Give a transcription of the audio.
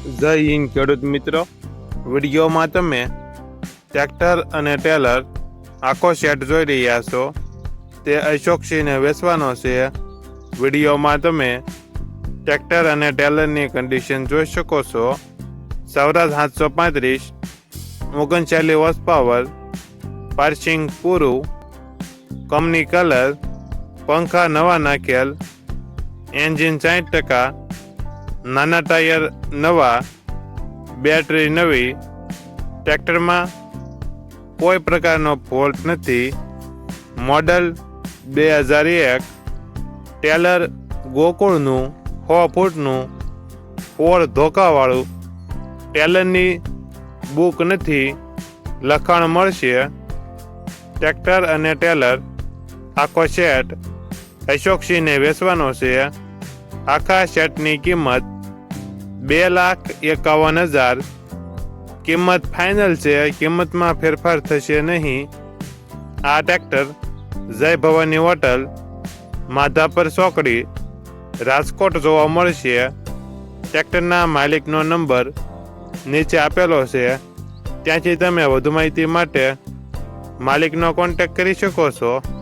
જય હિન્દ, ખેડૂત મિત્રો. વિડીયોમાં તમે ટ્રેક્ટર અને ટેલર આખો સેટ જોઈ રહ્યા છો. તે અશોકસિંહને વેચવાનો છે. વિડીયોમાં તમે ટ્રેક્ટર અને ટેલરની કન્ડિશન જોઈ શકો છો. સૌરાષ્ટ્ર સાતસો પાંત્રીસ, ઓગણચાલીસ હોર્સ પાવર પાર્સિંગ પૂરું કંપની કલર પંખા નવા નાખેલ એન્જિન સાઠ ટકા નાના ટાયર નવા, બેટરી નવી, ટ્રેક્ટરમાં કોઈ પ્રકારનો ફોલ્ટ નથી. મોડલ બે હજાર એક, ટેલર ગોકુળનું, સો ફૂટનું, ફોર ધોકાવાળું. ટેલરની બુક નથી, લખાણ મળશે. ટ્રેક્ટર અને ટેલર, આખો સેટ અશોકસિંહને વેચવાનો છે. આખા સેટની કિંમત બે લાખ એકાવન હજાર. કિંમત ફાઇનલ છે, કિંમતમાં ફેરફાર થશે નહીં. આ ટ્રેક્ટર જય ભવાની હોટલ, માધાપર ચોકડી, રાજકોટ જોવા મળશે. ટ્રેક્ટરના માલિકનો નંબર નીચે આપેલો છે. ત્યાંથી તમે વધુ માહિતી માટે માલિકનો કોન્ટેક્ટ કરી શકો છો.